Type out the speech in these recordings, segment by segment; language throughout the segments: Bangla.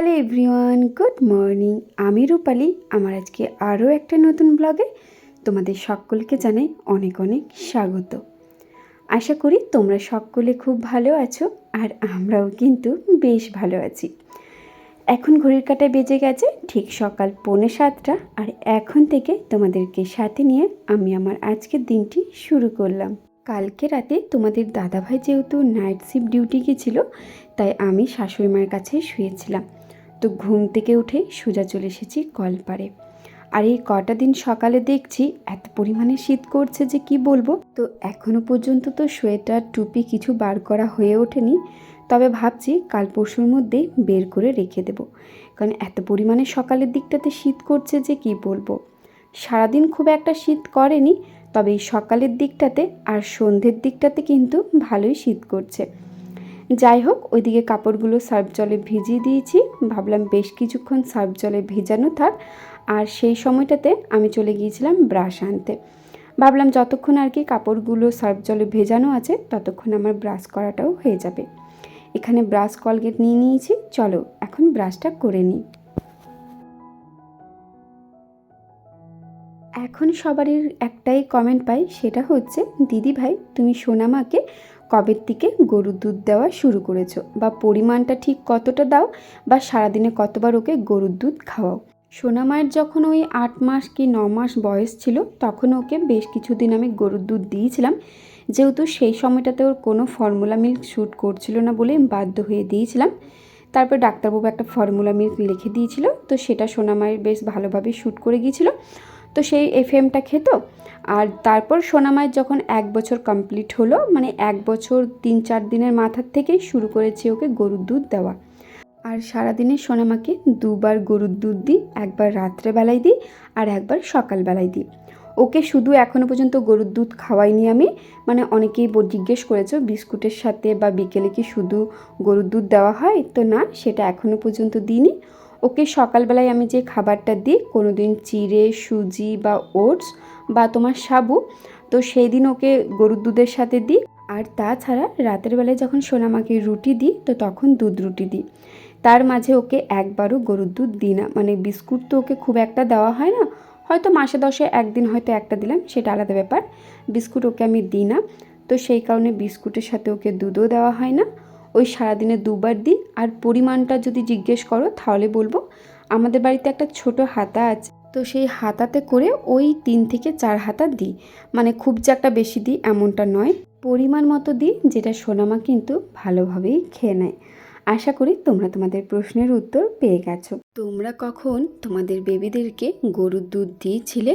Hello everyone, good morning. আমি রূপালি। আমার আজকে আরও একটা নতুন ব্লগে তোমাদের সকলকে জানাই অনেক অনেক স্বাগত। আশা করি তোমরা সকলে খুব ভালো আছো আর আমরাও কিন্তু বেশ ভালো আছি। এখন ঘড়ির কাঁটায় বেজে গেছে, ঠিক সকাল পৌনে সাতটা আর এখন থেকে তোমাদেরকে সাথে নিয়ে আমি আমার আজকের দিনটি শুরু করলাম। কালকে রাতে তোমাদের দাদাভাই যেহেতু নাইট শিফট ডিউটি গেছিল, তাই আমি শাশুড়ি মায়ের কাছে শুয়েছিলাম। তো ঘুম থেকে উঠে সোজা চলে এসেছি কলপারে আর এই কটা দিন সকালে দেখছি এত পরিমাণে শীত করছে যে কি বলব? তো এখনও পর্যন্ত তো সোয়েটার, টুপি কিছু বার করা হয়ে ওঠেনি। তবে ভাবছি কাল পরশুর মধ্যেই বের করে রেখে দেবো। কারণ এত পরিমাণে সকালের দিকটাতে শীত করছে যে কি বলব? সারাদিন খুব একটা শীত করেনি, তবে এই সকালের দিকটাতে আর সন্ধ্যের দিকটাতে কিন্তু ভালোই শীত করছে। যাই হোক ওইদিকে কাপড়গুলো সার্ফ জলে ভিজিয়ে দিয়েছি। ভাবলাম বেশ কিছুক্ষণ সার্ফ জলে ভেজানো থাক। আর সেই সময়টাতে আমি চলে গিয়েছিলাম ব্রাশ আনতে। ভাবলাম যতক্ষণ আর কি কাপড়গুলো সার্ফ জলে ভেজানো আছে, ততক্ষণ আমার ব্রাশ করাটাও হয়ে যাবে। এখানে ব্রাশ কলগেট নিয়ে নিয়েছি। চলো, এখন ব্রাশটা করে নিই। এখন সবারই একটাই কমেন্ট পাই, সেটা হচ্ছে দিদি ভাই তুমি সোনামাকে কবের থেকে গরুর দুধ দেওয়া শুরু করেছ? বা পরিমাণটা ঠিক কতটা দাও? বা সারাদিনে কতবার ওকে গরুর দুধ খাওয়াও? সোনামায়ের যখন ওই আট মাস কি ন মাস বয়স ছিল, তখন ওকে বেশ কিছুদিন আমি গরুর দুধ দিয়েছিলাম। যেহেতু সেই সময়টাতে ওর কোনো ফর্মুলা মিল্ক শ্যুট করছিল না বলে বাধ্য হয়ে দিয়েছিলাম। তারপর ডাক্তারবাবু একটা ফর্মুলা মিল্ক লিখে দিয়েছিল, তো সেটা সোনামায়ের বেশ ভালোভাবে শ্যুট করে গিয়েছিল। তো সেই এফএমটা খেত। আর তারপর সোনামায়ের যখন এক বছর কমপ্লিট হলো মানে এক বছর তিন চার দিনের মাথার থেকেই শুরু করেছি ওকে গরুর দুধ দেওয়া। আর সারাদিনে সোনামাকে দুবার গরুর দুধ দিই, একবার রাত্রেবেলায় দিই আর একবার সকালবেলায় দিই। ওকে শুধু এখনও পর্যন্ত গরুর দুধ খাওয়াইনি আমি মানে অনেকেই জিজ্ঞেস করেছ, বিস্কুটের সাথে বা বিকেলে কি শুধু গরুর দুধ দেওয়া হয়? তো না, সেটা এখনও পর্যন্ত দিইনি। ওকে সকালবেলায় আমি যে খাবারটা দিই কোনো দিন চিড়ে, সুজি বা ওটস বা তোমার সাবু, তো সেই দিন ওকে গরুর দুধের সাথে দিই। আর তাছাড়া রাতের বেলায় যখন সোনামাকে রুটি দিই, তো তখন দুধ রুটি দিই। তার মাঝে ওকে একবারও গরুর দুধ দিই না। মানে বিস্কুট তো ওকে খুব একটা দেওয়া হয় না। হয়তো মাসে দশে একদিন হয়তো একটা দিলাম, সেটা আলাদা ব্যাপার। বিস্কুট ওকে আমি দিই না। তো সেই কারণে বিস্কুটের সাথে ওকে দুধও দেওয়া হয় না। ওই সারাদিনে দুবার দিই। আর পরিমাণটা যদি জিজ্ঞেস করো, তাহলে বলব আমাদের বাড়িতে একটা ছোট হাতা আছে। তো সেই হাতাতে করে ওই তিন থেকে চার হাতা দিই। মানে খুব যে একটা বেশি দিই এমনটা নয়। পরিমাণ মতো দিই, যেটা সোনামা কিন্তু ভালোভাবেই খেয়ে নেয়। আশা করি তোমরা তোমাদের প্রশ্নের উত্তর পেয়ে গেছো। তোমরা কখন তোমাদের বেবিদেরকে গরুর দুধ দিয়েছিলে,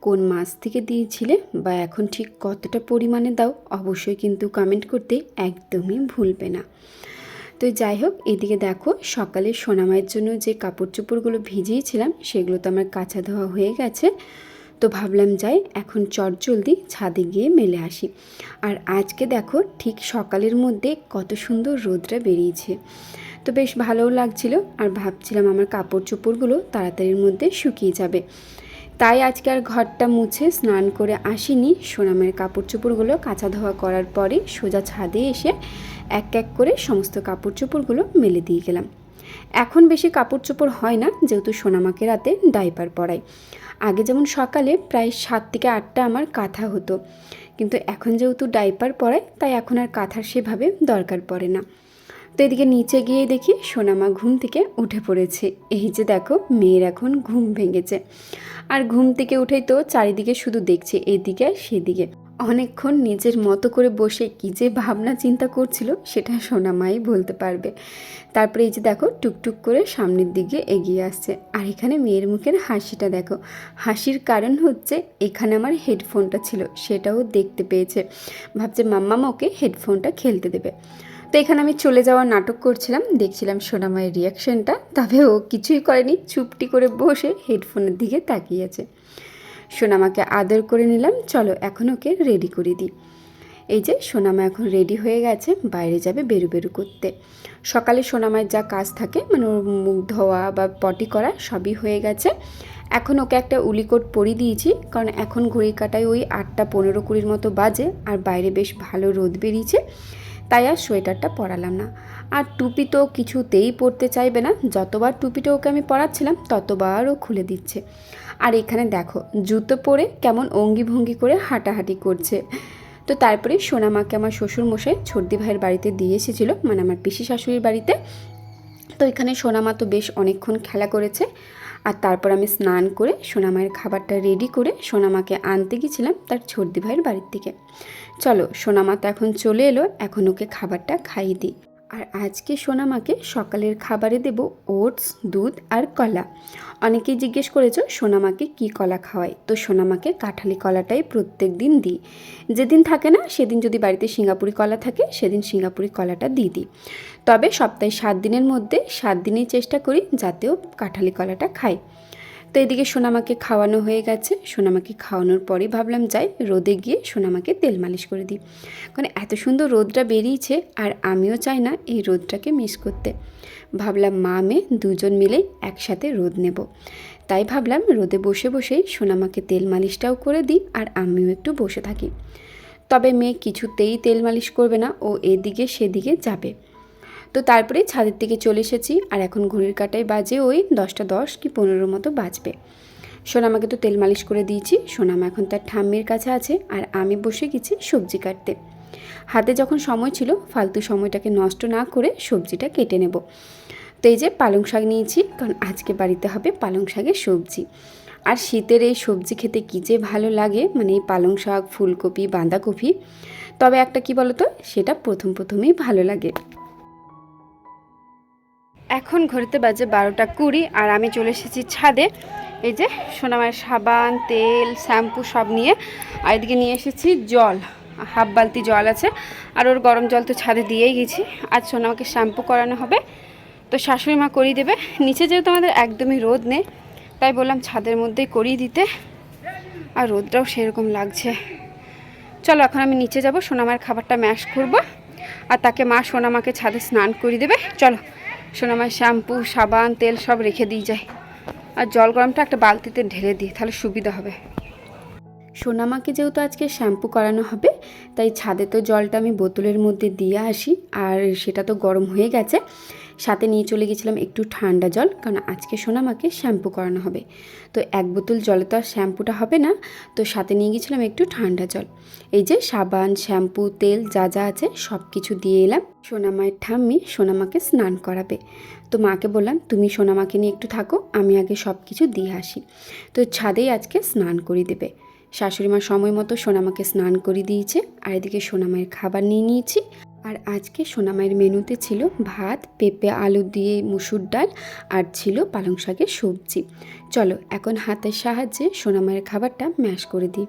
কোন মাস থেকে দিয়েছিলে বা এখন ঠিক কতটা পরিমাণে দাও, অবশ্যই কিন্তু কমেন্ট করতে একদমই ভুলবে না। তো যাই হোক, এদিকে দেখো, সকালে সোনামায়ের জন্য যে কাপড় চোপড়গুলো ভিজিয়েছিলাম, সেগুলো তো আমার কাঁচা ধোয়া হয়ে গেছে। তো ভাবলাম যাই, এখন চট জলদি ছাদে গিয়ে মেলে আসি। আর আজকে দেখো ঠিক সকালের মধ্যে কত সুন্দর রোদটা বেরিয়েছে। তো বেশ ভালোও লাগছিল আর ভাবছিলাম আমার কাপড় চোপড়গুলো তাড়াতাড়ির মধ্যে শুকিয়ে যাবে। তাই আজকে আর ঘরটা মুছে স্নান করে আসিনি। সোনামের কাপড় চোপড়গুলো কাঁচা ধোয়া করার পরে সোজা ছাদে এসে এক এক করে সমস্ত কাপড় চোপড়গুলো মেলে দিয়ে গেলাম। এখন বেশি কাপড় চোপড় হয় না, যেহেতু সোনামাকে রাতে ডাইপার পরাই। আগে যেমন সকালে প্রায় সাত থেকে আটটা আমার কাঁথা হতো। কিন্তু এখন যেহেতু ডাইপার পরায় তাই এখন আর কাঁথার সেভাবে দরকার পড়ে না। তো এদিকে নিচে গিয়ে দেখি সোনামা ঘুম থেকে উঠে পড়েছে। এই যে দেখো, মেয়ের এখন ঘুম ভেঙেছে। আর ঘুম থেকে উঠেই তো চারিদিকে শুধু দেখছে, এদিকে সেদিকে। অনেকক্ষণ নিজের মতো করে বসে কী যে ভাবনা চিন্তা করছিল সেটা সোনামাই বলতে পারবে। তারপরে এই যে দেখো, টুকটুক করে সামনের দিকে এগিয়ে আসছে। আর এখানে মেয়ের মুখের হাসিটা দেখো। হাসির কারণ হচ্ছে এখানে আমার হেডফোনটা ছিল, সেটাও দেখতে পেয়েছে। ভাবছে মাম্মা ওকে হেডফোনটা খেলতে দেবে। তো এখানে আমি চলে যাওয়ার নাটক করছিলাম, দেখছিলাম সোনামায়ের রিয়াকশনটা তবে ও কিছুই করেনি, চুপটি করে বসে হেডফোনের দিকে তাকিয়েছে সোনামাকে আদর করে নিলাম, চলো এখন ওকে রেডি করে দিই। এই যে সোনামা এখন রেডি হয়ে গেছে, বাইরে যাবে বেরু বেরু করতে। সকালে সোনামায়ের যা কাজ থাকে মানে ওর মুখ ধোয়া বা পটি করা সবই হয়ে গেছে। এখন ওকে একটা উলিকোট পরিয়ে দিয়েছি, কারণ এখন ঘড়ি কাটায় ওই আটটা পনেরো কুড়ির মতো বাজে, আর বাইরে বেশ ভালো রোদ বেরিয়েছে, তাই আর সোয়েটারটা পরালাম না। আর টুপি তো কিছুতেই পরতে চাইবে না। যতবার টুপিটা ওকে আমি পরাচ্ছিলাম ততবার ও খুলে দিচ্ছে। আর এখানে দেখো, জুতো পরে কেমন অঙ্গি ভঙ্গি করে হাঁটাহাঁটি করছে। তো তারপরে সোনামাকে আমার শ্বশুর মশাই ছর্দি ভাইয়ের বাড়িতে দিয়ে এসেছিল মানে আমার পিসি শাশুড়ির বাড়িতে। তো এখানে সোনামা তো বেশ অনেকক্ষণ খেলা করেছে। আর তারপর আমি স্নান করে সোনামায়ের খাবারটা রেডি করে সোনামাকে আনতে গেছিলাম তার ছর্দি ভাইয়ের বাড়ির থেকে চলো, সোনামা তো এখন চলে এলো, এখন ওকে খাবারটা খাইয়ে দিই। আর আজকে সোনামাকে সকালের খাবারে দেব ওটস, দুধ আর কলা। অনেকেই জিজ্ঞেস করেছ, সোনামাকে কি কলা খাওয়াই? তো সোনামাকে কাঁঠালি কলাটাই প্রত্যেক দিন দিই। যেদিন থাকে না, সেদিন যদি বাড়িতে সিঙ্গাপুরি কলা থাকে, সেদিন সিঙ্গাপুরি কলাটা দিয়ে দিই। তবে সপ্তাহে সাত দিনের মধ্যে সাত দিনেই চেষ্টা করি যাতেও কাঁঠালি কলাটা খাই তো এদিকে সোনামাকে খাওয়ানো হয়ে গেছে। সোনামাকে খাওয়ানোর পরেই ভাবলাম যাই, রোদে গিয়ে সোনামাকে তেল মালিশ করে দিই। কারণ এত সুন্দর রোদটা বেরিয়েছে আর আমিও চাই না এই রোদটাকে মিস করতে। ভাবলাম মা, মেয়ে দুজন মিলে একসাথে রোদ নেব। তাই ভাবলাম রোদে বসে বসেই সোনামাকে তেল মালিশটাও করে দিই আর আমিও একটু বসে থাকি। তবে মেয়ে কিছুতেই তেল মালিশ করবে না, ও এদিকে সেদিকে যাবে। তো তারপরে ছাদের দিকে চলে এসেছি, আর এখন ঘড়ির কাটায় বাজে ওই দশটা দশ কি পনেরো মতো বাজবে। সোনামাকে তো তেল মালিশ করে দিয়েছি, সোনামা এখন তার ঠাম্মির কাছে আছে, আর আমি বসে গেছি সবজি কাটতে। হাতে যখন সময় ছিল, ফালতু সময়টাকে নষ্ট না করে সবজিটা কেটে নেব। তো এই যে পালং শাক নিয়েছি, কারণ আজকে বাড়িতে হবে পালং শাকের সবজি। আর শীতের এই সবজি খেতে কী যে ভালো লাগে মানে এই পালং শাক, ফুলকপি, বাঁধাকপি, তবে একটা কি বলতো, সেটা প্রথম প্রথমেই ভালো লাগে। এখন ঘড়িতে বাজে বারোটা কুড়ি আর আমি চলে এসেছি ছাদে। এই যে সোনামায়ের সাবান, তেল, শ্যাম্পু সব নিয়ে আর এদিকে নিয়ে এসেছি জল, হাফ বালতি জল আছে। আর ওর গরম জল তো ছাদে দিয়েই গেছি। আজ সোনামাকে শ্যাম্পু করানো হবে। তো শাশুড়ি মা করিয়ে দেবে। নিচে যেহেতু আমাদের একদমই রোদ নেই, তাই বললাম ছাদের মধ্যেই করিয়ে দিতে। আর রোদটাও সেরকম লাগছে। চলো এখন আমি নিচে যাব সোনামার খাবারটা ম্যাশ করব। আর তাকে মা সোনামাকে ছাদে স্নান করিয়ে দেবে। চলো। সোনামায় শ্যাম্পু, সাবান, তেল সব রেখে দিয়ে যায়। আর জল গরমটা একটা বালতিতে ঢেলে দিই, তাহলে সুবিধা হবে। সোনামাকে যেহেতু আজকে শ্যাম্পু করানো হবে, তাই ছাদে তো জলটা আমি বোতলের মধ্যে দিয়ে আসি, আর সেটা তো গরম হয়ে গেছে। সাথে নিয়ে চলে গেছিলাম একটু ঠান্ডা জল, কারণ আজকে সোনামাকে শ্যাম্পু করানো হবে। তো এক বোতল জলে তো আর শ্যাম্পুটা হবে না, তো সাথে নিয়ে গেছিলাম একটু ঠান্ডা জল। এই যে সাবান, শ্যাম্পু, তেল যা যা আছে সব কিছু দিয়ে এলাম। সোনামায়ের ঠাম্মি সোনামাকে স্নান করাবে। তো মাকে বললাম, তুমি সোনামাকে নিয়ে একটু থাকো, আমি আগে সব কিছু দিয়ে আসি। তো ছাদেই আজকে স্নান করিয়ে দেবে। শাশুড়ি মা সময় মতো সোনামাকে স্নান করিয়ে দিয়েছে, আর এদিকে সোনামায়ের খাবার নিয়ে নিয়েছি। আর আজকে সোনামায়ের মেনুতে ছিল ভাত, পেঁপে, আলু দিয়ে মুসুর ডাল আর ছিল পালং শাকের সবজি। চলো এখন হাতের সাহায্যে সোনামায়ের খাবারটা ম্যাশ করে দিই।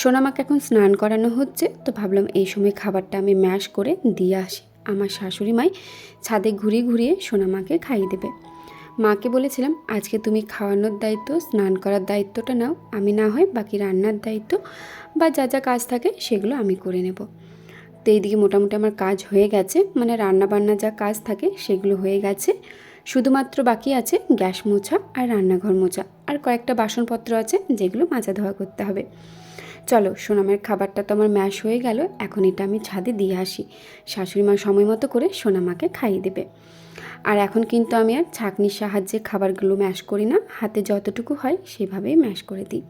সোনামাকে এখন স্নান করানো হচ্ছে, তো ভাবলাম এই সময় খাবারটা আমি ম্যাশ করে দিয়ে আসি। আমার শাশুড়ি মাই ছাদে ঘুরিয়ে ঘুরিয়ে সোনামাকে খাইয়ে দেবে। মাকে বলেছিলাম, আজকে তুমি খাওয়ানোর দায়িত্ব, স্নান করার দায়িত্বটা নাও। আমি না হয় বাকি রান্নার দায়িত্ব বা যা যা কাজ থাকে সেগুলো আমি করে নেব। তো এইদিকে মোটামুটি আমার কাজ হয়ে গেছে। মানে রান্না বান্না যা কাজ থাকে সেগুলো হয়ে গেছে। শুধুমাত্র বাকি আছে গ্যাস মোছা আর রান্নাঘর মোছা। আর কয়েকটা বাসনপত্র আছে যেগুলো মাজা ধোয়া করতে হবে। চলো, সোনামের খাবারটা তো আমার ম্যাশ হয়ে গেল। এখন এটা আমি ছাদে দিয়ে আসি। শাশুড়ি মা সময় মতো করে সোনামাকে খাইয়ে দেবে। আর এখন কিন্তু আমি আর ছাঁকনির সাহায্যে খাবারগুলো ম্যাশ করি না। হাতে যতটুকু হয় সেভাবেই ম্যাশ করে দিই।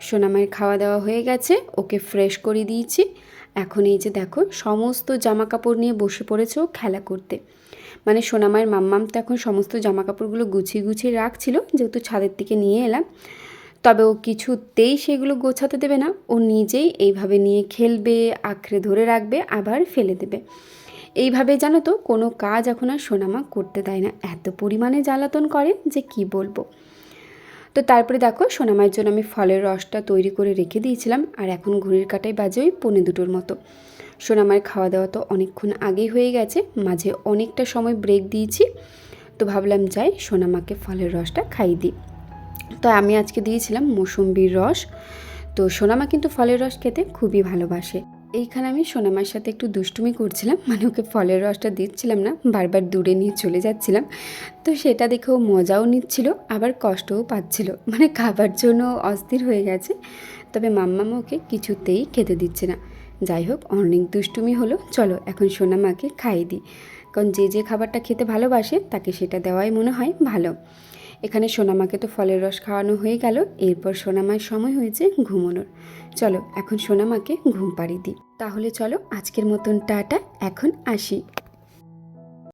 সোনামায়ের খাওয়া দাওয়া হয়ে গেছে। ওকে ফ্রেশ করে দিয়েছি। এখন এই যে দেখো, সমস্ত জামা কাপড় নিয়ে বসে পড়েছে খেলা করতে। মানে সোনামায়ের মাম্মাম তো এখন সমস্ত জামা কাপড়গুলো গুছিয়ে গুছিয়ে রাখছিল, যেহেতু ছাদের দিকে নিয়ে এলাম। তবে ও কিছুতেই সেগুলো গোছাতে দেবে না, ও নিজেই এইভাবে নিয়ে খেলবে, আঁকড়ে ধরে রাখবে, আবার ফেলে দেবে। এইভাবে জানো তো, কোনো কাজ এখন আর সোনামা করতে দেয় না। এত পরিমাণে জ্বালাতন করে যে কি বলব। তো তারপরে দেখো সোনামায়ের জন্য আমি ফলের রসটা তৈরি করে রেখে দিয়েছিলাম, আর এখন ঘড়ির কাটায় বাজে ওই পৌনে দুটোর মতো। সোনামায়ের খাওয়া দাওয়া তো অনেকক্ষণ আগেই হয়ে গেছে, মাঝে অনেকটা সময় ব্রেক দিয়েছি, তো ভাবলাম যাই সোনামাকে ফলের রসটা খাইয়ে দিই। তো আমি আজকে দিয়েছিলাম মৌসুম্বির রস, তো সোনামা কিন্তু ফলের রস খেতে খুবই ভালোবাসে। এইখানে আমি সোনামার সাথে একটু দুষ্টুমি করছিলাম মানে ওকে ফলের রসটা দিচ্ছিলাম না, বারবার দূরে নিয়ে চলে যাচ্ছিলাম। তো সেটা দেখেও মজাও নিচ্ছিল, আবার কষ্টও পাচ্ছিল। মানে খাবার জন্য অস্থির হয়ে গেছে, তবে মাম্মামা ওকে কিছুতেই খেতে দিচ্ছে না। যাই হোক, অনেক দুষ্টুমি হলো, চলো এখন সোনামাকে খাইয়ে দিই। কারণ যে যে খাবারটা খেতে ভালোবাসে, তাকে সেটা দেওয়াই মনে হয় ভালো। এখানে সোনামাকে তো ফলের রস খাওয়ানো হয়ে গেল, এরপর সোনামার সময় হয়েছে ঘুমোনোর। চলো, এখন সোনামাকে ঘুম পাড়ি দিই। তাহলে চলো, আজকের মতন টাটা, এখন আসি।